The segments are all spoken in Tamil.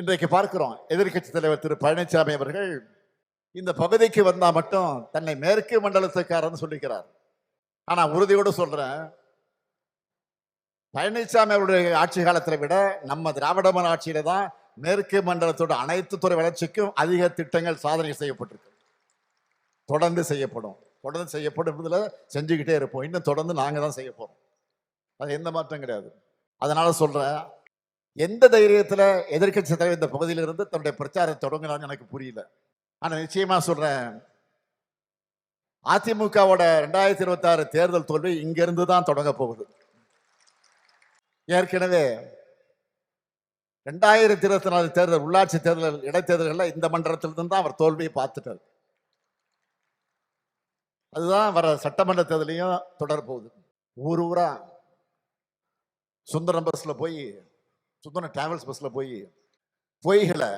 இன்றைக்கு பார்க்கிறோம். எதிர்க்கட்சி தலைவர் திரு பழனிசாமி அவர்கள் இந்த பகுதிக்கு வந்தால் மட்டும் தன்னை மேற்கு மண்டலத்துக்காரன்னு சொல்லிக்கிறார். ஆனால் உறுதியோடு சொல்கிறேன் பழனிசாமி அவருடைய ஆட்சி காலத்தை விட நம்ம திராவிடமன் ஆட்சியில தான் மேற்கு மண்டலத்தோட அனைத்து துறை வளர்ச்சிக்கும் அதிக திட்டங்கள் சாதனை செய்யப்பட்டிருக்கு. தொடர்ந்து செய்யப்படும். தொடர்ந்து செய்யப்படும் இதில் செஞ்சுக்கிட்டே இருப்போம். இன்னும் தொடர்ந்து நாங்கள் தான் செய்ய போகிறோம் அது எந்த மாற்றம் கிடையாது. அதனால் சொல்கிறேன் எந்த தைரியத்துல எதிர்க்கட்சி தலைவர் இந்த பகுதியில இருந்து தன்னுடைய பிரச்சாரத்தை தொடங்கினான்னு எனக்கு புரியல. ஆனா நிச்சயமா சொல்றேன். அதிமுகவோட ரெண்டாயிரத்தி இருபத்தாறு தேர்தல் தோல்வி இங்கிருந்து தான் தொடங்க போகுது. ஏற்கனவே ரெண்டாயிரத்தி இருபத்தி நாலு தேர்தல் உள்ளாட்சி தேர்தல் இடைத்தேர்தல்களில் இந்த மன்றத்திலிருந்து தான் அவர் தோல்வியை பார்த்துட்டார். அதுதான் வர சட்டமன்ற தேர்தலையும் தொடர போகுது ஊர் ஊரா சுந்தரம் பஸ்ல போய் சுந்தரம் டிராவல்ஸ் பஸ்ல போய் பொய்களை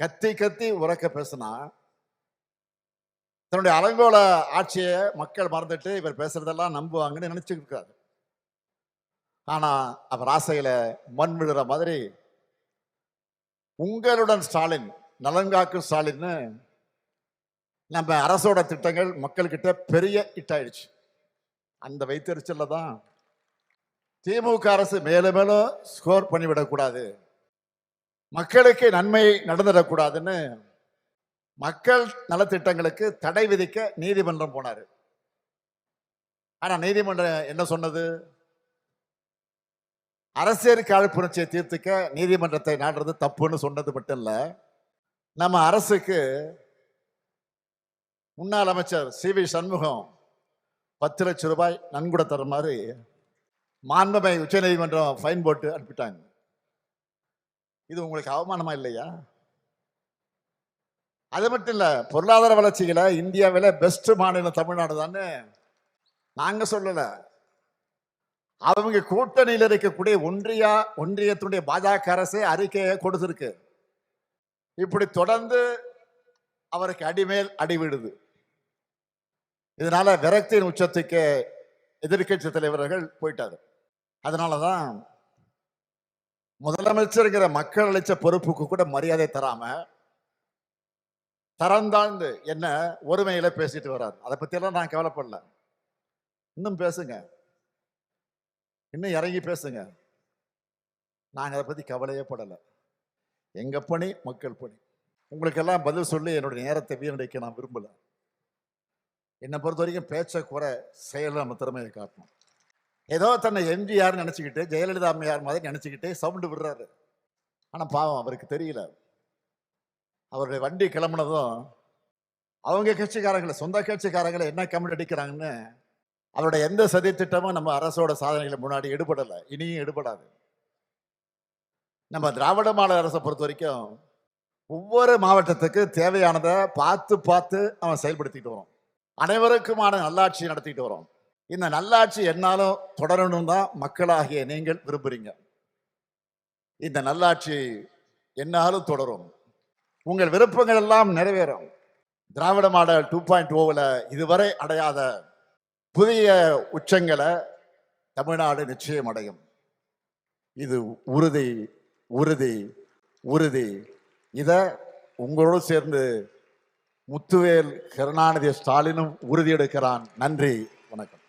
கத்தி கத்தி உறக்க பேசினா தன்னுடைய அலங்கோல ஆட்சியை மக்கள் மறந்துட்டு இவர் பேசுறதெல்லாம் நம்புவாங்கன்னு நினைச்சுட்டு இருக்காரு ஆனா அவர் ஆசையில மண் விழுற மாதிரி உங்களுடன் ஸ்டாலின் நலன்காக்கும் ஸ்டாலின்னு நம்ம அரசோட திட்டங்கள் மக்கள்கிட்ட பெரிய இட்டாயிடுச்சு அந்த வைத்தறிச்சல்ல தான் திமுக அரசு மேலும் மேலும் ஸ்கோர் பண்ணிவிடக்கூடாது. மக்களுக்கு நன்மை நடந்துடக்கூடாதுன்னு மக்கள் நலத்திட்டங்களுக்கு தடை விதிக்க நீதிமன்றம் போனார். ஆனால் நீதிமன்றம் என்ன சொன்னது? அரசியல் காழ்ப்புணர்ச்சியை தீர்த்துக்க நீதிமன்றத்தை நாடுறது தப்புன்னு சொன்னது மட்டும் இல்லை. நம்ம அரசுக்கு முன்னாள் அமைச்சர் சி வி சண்முகம் பத்து லட்சம் ரூபாய் நன்கொடை தர மாதிரி மாண்புமை உச்சநீதிமன்றம் ஃபைன் போட்டு அனுப்பிட்டாங்க. இது உங்களுக்கு அவமானமா இல்லையா? அது மட்டும் இல்லை பொருளாதார வளர்ச்சியில் இந்தியாவில் பெஸ்ட் மாநிலம் தமிழ்நாடு தானே? நாங்கள் சொல்லலை. அவங்க கூட்டணியில் இருக்கக்கூடிய ஒன்றியா ஒன்றியத்தினுடைய பாஜக அரசே அறிக்கையை கொடுத்துருக்கு. இப்படி தொடர்ந்து அவருக்கு அடிமேல் அடி விடுது. இதனால விரக்தியின் உச்சத்துக்கு எதிர்க்கட்சி தலைவர்கள் போயிட்டாரு அதனாலதான் முதலமைச்சருங்கிற மக்கள் அளித்த பொறுப்புக்கு கூட மரியாதை தராம தரந்தாழ்ந்து என்ன ஒருமையில பேசிட்டு வர்றாரு அதை பத்தியெல்லாம் நான் கவலைப்படல. இன்னும் பேசுங்க. இன்னும் இறங்கி பேசுங்க. நாங்கள் அதை பத்தி கவலையே படலை. எங்க பணி மக்கள் பணி. உங்களுக்கெல்லாம் பதில் சொல்லி என்னுடைய நேரத்தை வீணடிக்க நான் விரும்பல. என்னை பொறுத்த வரைக்கும் பேச்சை குறை செயல நம்ம திறமையை காட்டணும். ஏதோ தன்னை எம்ஜிஆர் நினச்சிக்கிட்டு ஜெயலலிதா அம்மையார் மாதிரி நினச்சிக்கிட்டு சவுண்டு விடுறாரு. ஆனால் பாவம் அவருக்கு தெரியல. அவருடைய வண்டி கிளம்புனதும் அவங்க கட்சிக்காரங்களை சொந்த கட்சிக்காரங்களை என்ன கமெண்ட் அடிக்கிறாங்கன்னு அவருடைய எந்த சதி திட்டமும் நம்ம அரசோட சாதனைகளை முன்னாடி எடுபடலை. இனியும் எடுபடாது. நம்ம திராவிட மாநில அரசை பொறுத்த வரைக்கும் ஒவ்வொரு மாவட்டத்துக்கு தேவையானதை பார்த்து பார்த்து அவன் செயல்படுத்திட்டு வரோம் அனைவருக்குமான நல்லாட்சி நடத்திட்டு வரோம் இந்த நல்லாட்சி என்னாலும் தொடரணும் தான் மக்களாகிய நீங்கள் விரும்புறீங்க. இந்த நல்லாட்சி என்னாலும் தொடரும். உங்கள் விருப்பங்கள் எல்லாம் நிறைவேறும். திராவிட மாடல் டூ பாயிண்ட் ஓவில் இதுவரை அடையாத புதிய உச்சங்களை தமிழ்நாடு நிச்சயம் அடையும். இது உறுதி உறுதி உறுதி. இதை உங்களோடு சேர்ந்து முத்துவேல் கருணாநிதி ஸ்டாலினும் உறுதியெடுக்கிறான். நன்றி வணக்கம்.